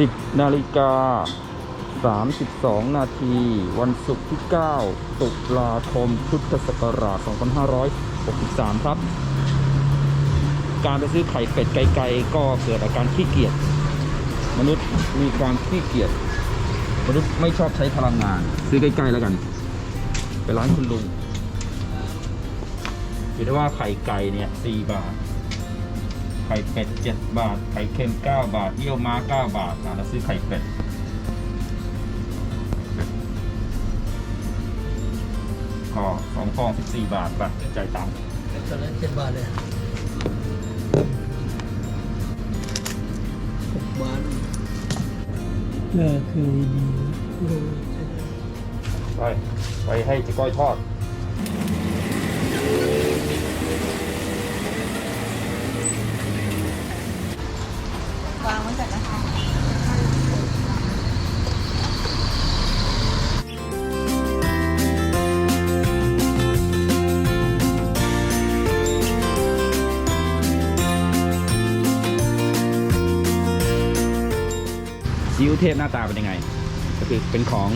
10นาฬิกา32 นาที วันศุกร์ที่ 9 ตุลาคม พุทธศักราช 2563 ครับ การไปซื้อไข่เป็ดไกลๆ ก็เกิดอาการขี้เกียจ มนุษย์มีความขี้เกียจ มนุษย์ไม่ชอบใช้พลังงาน ซื้อใกล้ๆแล้วกัน ไปร้านคุณลุงคิดได้ว่าไข่ไก่เนี่ย 4 บาท ไข่เป็ด 7 บาท ไข่เค็ม 9 บาทเยี่ยวม้า 9 บาทอะเราซื้อไข่เป็ดก็สองฟอง 14 บาทไปจ่ายตังค์ตอนนั้นเจ็ดบาทเลยหกบาทเออคือดีเออไปไปให้เจ๊ก้อยทอด ซีอิ๊วเทพหน้าตาเป็นยังไง ก็คือเป็นของ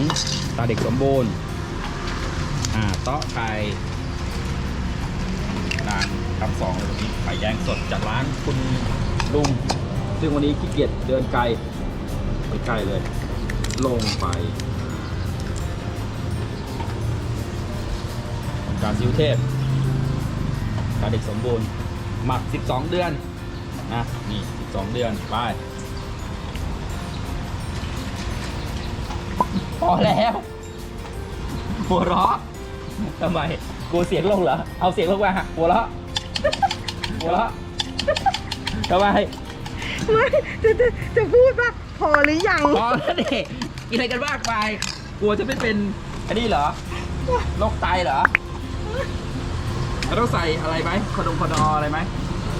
ตาเด็กสมบูรณ์อ่าเตาะไข่นางทำสองเลยตรงนี้ไข่แดงสดจากร้านคุณลุง ซึ่งวันนี้ขี้เกียจเดินไกลไปไกลเลย ลงไปการซิวเทพตาเด็กสมบูรณ์ หมัก 12 เดือนนะนี่ 12 เดือน ไป พอแล้วหัวเราะทำไมกลัวเสียงลงเหรอ เอาเสียงลงมาหัวเราะหัวเราะทำไมไม่จะจะจะพูดว่าพอหรือยังพอแล้วดิกินอะไรกันมากไปกลัวจะไม่เป็นอันนี้เหรอโรคไตเหรอเราต้องใส่อะไรไหมคดงคดออะไรไหม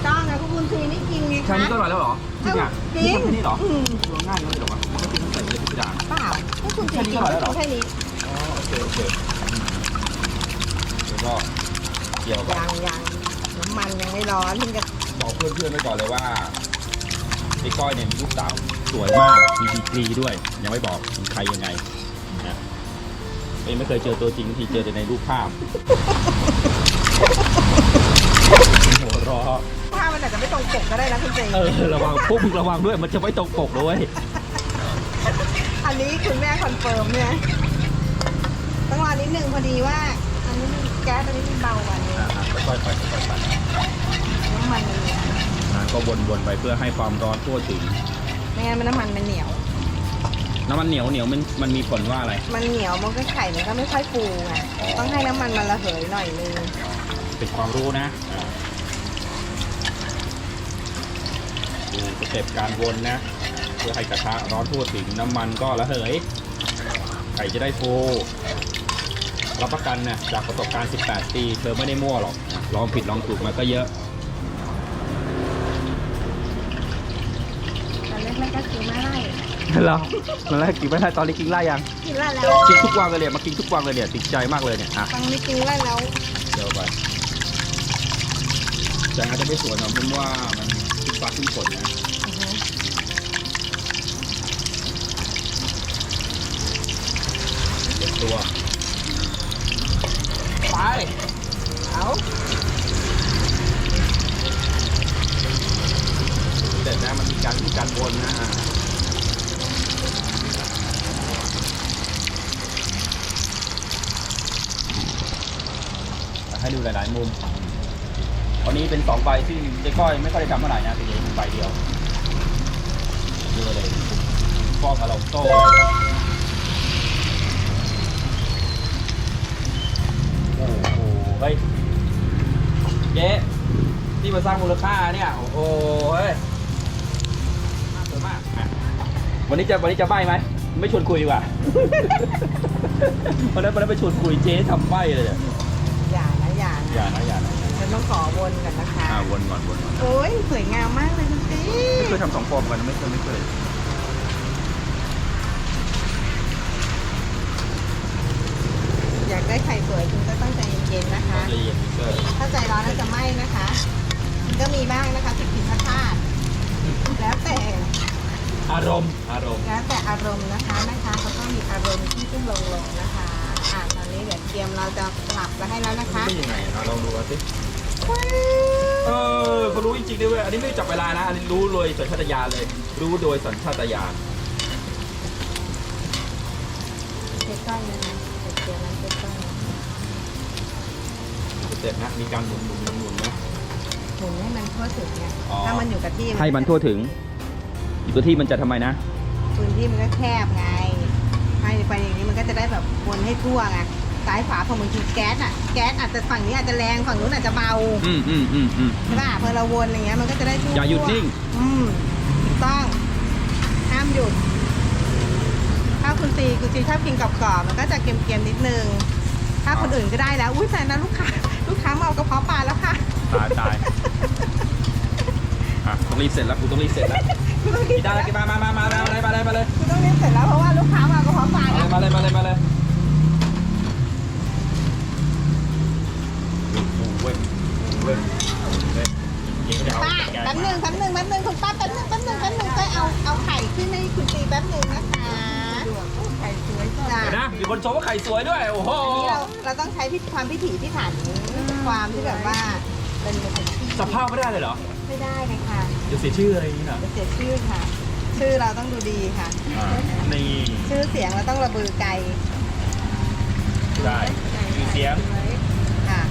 ต้องนะคุณบุญทรีนี่กินไงแค่คะนี้ก็อร่อยแล้วเหรอจริงอะจริง นี่ทำแค่นี้เหรออืม ตัวง่ายเลยเหรอวะมันก็กินต้ องใส่เลยพิสดารเปล่าก็คุณทรีแค่นี้กินก็อร่อยแล้วเหรอ แค่นี้อ๋อโอเคโอเคแล้วก็เกี่ยวกับยังยังน้ำมันยังไม่ร้อนเพิ่งจะบอกเพื่อนๆไว้ก่อนเลยว่าไอ้ก้อยเนี่ยมีลูกสาวสวยมากมีดีกรีด้วย ยังไม่บอกเป็นใครยังไงนะเองไม่เคยเจอตัวจริงทีเจอแต่ในรูปภาพหัวเร้อถ้ามันอาจจะไม่ตรงปกก็ได้นะคุณเจเออระวังพวกมึงระวังด้วยมันจะไม่ตรงปกด้วย อันนี้คุณแม่คอนเฟิร์มเนี่ยต้องรอนิดนึงพอดีว่า อันนี้แก๊สอันนี้มันเบากว่านี้ค่อยๆไปค่อยๆไปน้ำมันมันเหนียวนางก็วนๆไปเพื่อให้ความร้อนทั่วถึงไม่งั้นมันน้ำมันมันเหนียว น้ำมันเหนียวเหนียวมันมันมีผลว่าอะไร มันเหนียวมันก็ไข่มันก็ไม่ค่อยฟูไงต้องให้น้ำมันมันระเหยหน่อยนึงเป็นความรู้นะอ่าดูสเต็ปการวนนะ พื่อให้กระทะร้อนทั่วถึงน้ำมันก็ระเหยไข่จะได้ฟูรับประกันนะจากประสบการณ์ 18 ปี เธอไม่ได้มั่วหรอกนะลองผิดลองถูกมาก็เยอะตอนแรกๆก็คือไม่ไล่เหรอตอนแรกกินไม่ได้ตอนนี้กินไล่ยังกินไล่แล้วกินทุกวันเลยเนี่ยมากินทุกวันเลยเนี่ยติดใจมากเลยเนี่ยอะฟังไม่กินไล่แล้วเดี๋ยวไปแต่อาจจะไม่สวยหรอกเพราะว่ามันขึ้นฟ้าขึ้นฝนนะ ตัว ไป เอาเสร็จนะมันมีการที่การวนนะอะให้ดูหลาย ๆ มุมวันนี้เป็นสองใบที่เจ๊ก้อยไม่ค่อยได้ทำเท่าไหร่นะเป็นใบเดียวเยอะเลยฟอกอารมณ์โต้เลยโอ้โห เฮ้ยเจ๊ที่มาสร้างมูลค่าเนี่ย โอ้โหเฮ้ยน่าสวยมากอะวันนี้จะวันนี้จะใบไหมไม่ชวนคุยดีกว่า วันนั้นวันนั้นไปชวนคุยเจ๊ทำใบเลยเนี่ยอย่านะอย่าอย่านะนะอย่านะฉันต้องขอวนก่อนนะคะ อ่าวนก่อนวนก่อนโอ้ยสวยงามมากเลยคุณตีไม่เคยทำสองฟอร์มกันไม่เคยไม่เคย อยากได้ไข่สวยคุณก็ต้องใจเย็นๆนะคะละเอียดเกอร์ถ้าใจร้อนน่าจะไหม้นะคะ มันก็มีบ้างนะคะผิดผิดพลาดๆแล้วแต่อารมณ์อารมณ์แล้วแต่อารมณ์นะคะแม่ค้าเขาก็มีอารมณ์ที่ขึ้นลงลงๆนะคะอ่าตอนนี้เดี๋ยวเตรียมเราจะสลับแล้วให้แล้วนะคะไม่ยังไงนะลองดูกันสิเออเขารู้จริงๆด้วยเวยอันนี้ไม่ได้จับเวลานะ อันนี้รู้โดยสัญชาตญาณเลย รู้โดยสัญชาตญาณ เช็คก้อนเลยนะเดี๋ เสร็จนะ มีการหมุนหมุนหมุนหมุนนะ หมุนให้มันทั่วถึงไงอ๋อ ถ้ามันอยู่กับที่ให้มันทั่วถึงอยู่กับที่มันจะทำไมนะ พื้นที่มันก็แคบไงให้ไปอย่างนี้มันก็จะได้แบบวนให้ทั่วไงซ้ายขวาพอบางทีแก๊สอะแก๊สอาจจะฝั่งนี้อาจจะแรงฝั่งนู้นอาจจะเบาอืมอืมอืมอืม ใช่ป่ะพอเราวนอย่างเงี้ยมันก็จะได้ทั่วอย่าหยุดนิ่ง อืมถูกต้องห้ามหยุด ถ้าคุณตีคุณตีชอบกินกรอบๆมันก็จะเค็มๆนิดนึง ถ้าคนอื่นก็ได้แล้วอุ้ยแต่นั้นลูกค้า ลูกค้ามาเอากระเพาะปลาแล้วค่ะตายตายอะต้องรีบเสร็จแล้วกูต้องรีบเสร็จแล้วคุณต้องรีบกีตาร์มามามามามาเลยมาเลยมาเลยคุณต้องรีบเสร็จแล้วเพราะว่าลูกค้ามาเอากระเพาะปลาแล้วมาเลยมาเลยมาเลยเว้ยเว้ยเว้ยเดี๋ยวป้าเดี๋ยวแป๊บหนึงแป๊บหนึงแป๊บหนึงคุณป้าแป๊บหนึงแป๊บหนึงแป๊บหนึงก็เอาเอาไข่ขึ้นให้คุณตีแป๊บหนึงนะคะไข่สวยจ้ะเดี๋ยวนะมีคนชมว่าไข่สวยด้วย โอ้โห อันนี้เราเราต้องใช้พิความพิถีพิถันความที่แบบว่าเป็นมืออาชีพสภาพไม่ได้เลยเหรอ ไม่ได้เลยค่ะเดี๋ยวเสียชื่ออะไรอย่างนี้น่ะจะเสียชื่อค่ะ ชื่อเราต้องดูดีค่ะ อ่านี่ชื่อเสียงเราต้องระบือไกลได้มีเสียง ค่ะ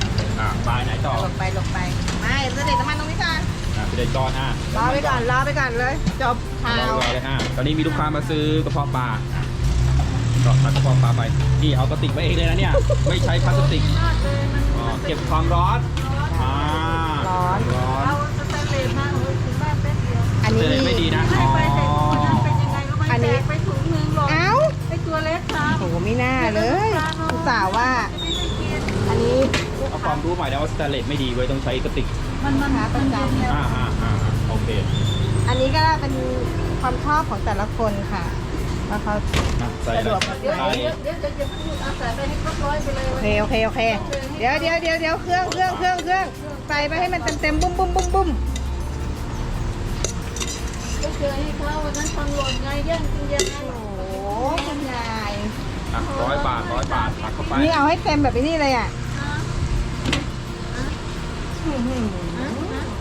อ่าปลายไหนต่อหลบไปหลบไปไม่เราจะเด็ดน้ำมันตรงนี้ก่อนอ่าไปเด็ดก่อนอะรอไปก่อนรอไปก่อนเลย จบข่ารอว รอเลยอะตอนนี้มีลูกค้ามาซื้อกระเพาะปลา ก็ตักกระเพาะปลาไปนี่เอากระติกมาเองเลยนะเนี่ย ไม่ใช้พลาสติกอ๋อเก็บความร้อนอ่าร้อน ร้อนเอาสแตนเลสมาโอ้ยถึงบ้านแป๊บเดียวอันเสนี้ร็จไม่ดีนะให้อ๋อไปแต่คนนั้นเป็นยังไงก็ไม่อันนี้แจกไปถุงนึงหรอกเอ้าไอตัวเล็กครับโหไม่น่าเลยอุตส่าห์ว่าอันนี้ลูกเอาคค้าวามรู้ใหม่นะว่าสแตนเลสไม่ดีเว้ยต้องใช้กระติกมันมันค้าประจำอ่าอ่าอ่าโอเคอันนี้ก็เป็นความชอบของแต่ละคนค่ะ ว่าเขาอะใส่สะดวกแล้วเดี๋ยวใส่เดี๋ยวเดี๋ยวเดี๋ยวเดี๋ยวเพิ่งเอาใส่ไปให้ครบร้อยไปเลยโอเคโอเคโอเค เดี๋ยวเดี๋ยวเดี๋ยวเดี๋ยวเครื่องเครื่องเครื่องเครื่องใส่ไปให้มันเต็มเต็มๆบุ้มบุ้มบุ้มบุ้มก็เจอให้เขาวันนั้นทำหล่นไงแย่งกินแย่งโอ้โหคุณยายอะร้อยบาทร้อยบาทตักเข้าไปนี่เอาให้เต็มแบบนี้เลยอะอื้อหือ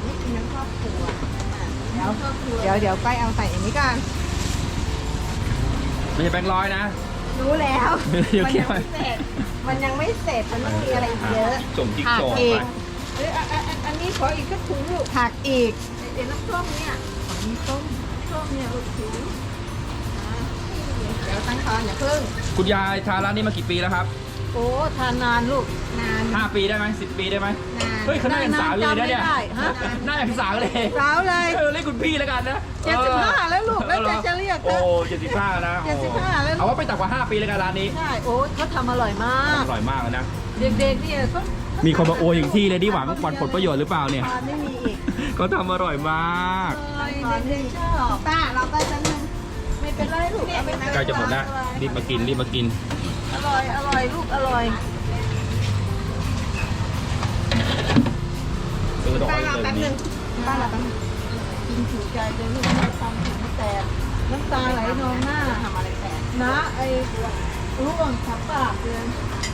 นี่กินทั้งครอบครัวเดี๋ยวเดี๋ยวเดี๋ยวก้อยเอาใส่อย่างนี้ก่อน ไม่ใช่แบงค์ร้อยนะ รู้แล้วเดี๋ยวมันเคี้ยัยวไม่เสร็จ มันยังไม่เสร็จ มันต้องมีอะไรอีกเยอะ ส่งจิ๊กผักโจอีไปกเอ้ยอะอะอะอันนี้ขออีกสักถุงลูกผักอีก เดี๋ยวน้ำส้มเนี่ยมีส้มส้มเนี่ยลูกถุงเดี๋ยวตั้งคอนอย่าเพิ่งคุณยายทานร้านนี้มากี่ปีแล้วครับ โอ้ทานนานลูกนาน5ปีได้ไหม10ปีได้ไหมนาน เฮ้ยเขาหน้าอย่างสาวเลยนะเนี่ยจำไม่ได้ฮะ หน้าอย่างสาวเลยเร้าเลย เออเรียกคุณพี่แล้วกันนะเจ็ดสิบห้าแล้วลูกแล้วจะจะเรียกโอ้เธอเจ็ดสิบห้านะเจ็ดสิบห้าแล้วเอาว่าไปต่ำกว่า5ปีแล้วกันร้านนี้ใช่โอ้ยเขาทำอร่อยมาก อร่อยมากเลยนะ เด็กๆเนี่ยเขามีคนมาโอยอย่างที่เลยดิหวังปันผลประโยชน์หรือเปล่าเนี่ย ตอนไม่มีอีกเขาทำอร่อยมากเด็กๆชอบป้าเราก็จะนึงไม่เป็นไรลูกเอาไปนั่งใกล้จะหมดแล้วรีบมากินรีบมากิน อร่อย อร่อย ลูก อร่อยเออดอกป้าไม้เราเลยแป๊บนึนี่งป้าเราแป๊บนึงกินถูกใจเลยลูกทำถึงแตกน้ำตาไหลนองหน้าทำอะไรแตกนะไอ้ร่วงขับปากเลย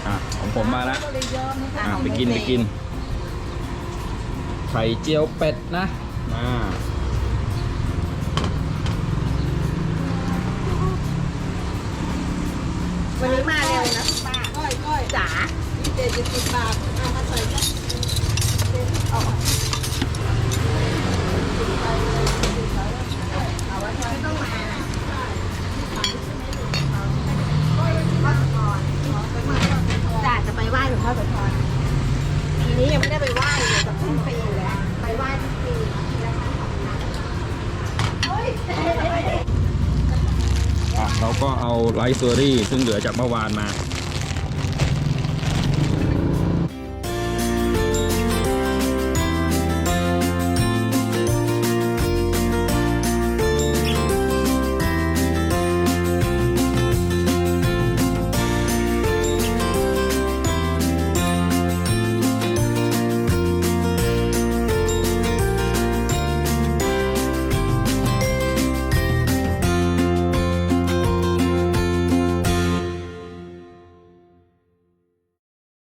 อะของผมมาแล้วก็เลยยอมนะอะคะไปกินไปกิน ไข่เจียวเป็ดนะอ่า วันนี้มาเร็วนะป้าก้อยก้อยจ๋าเจ็ดสิบบาทเอามาใส่ก็เอาเอก เราก็เอาไลฟ์สตอรี่ซึ่งเหลือจากเมื่อวานมา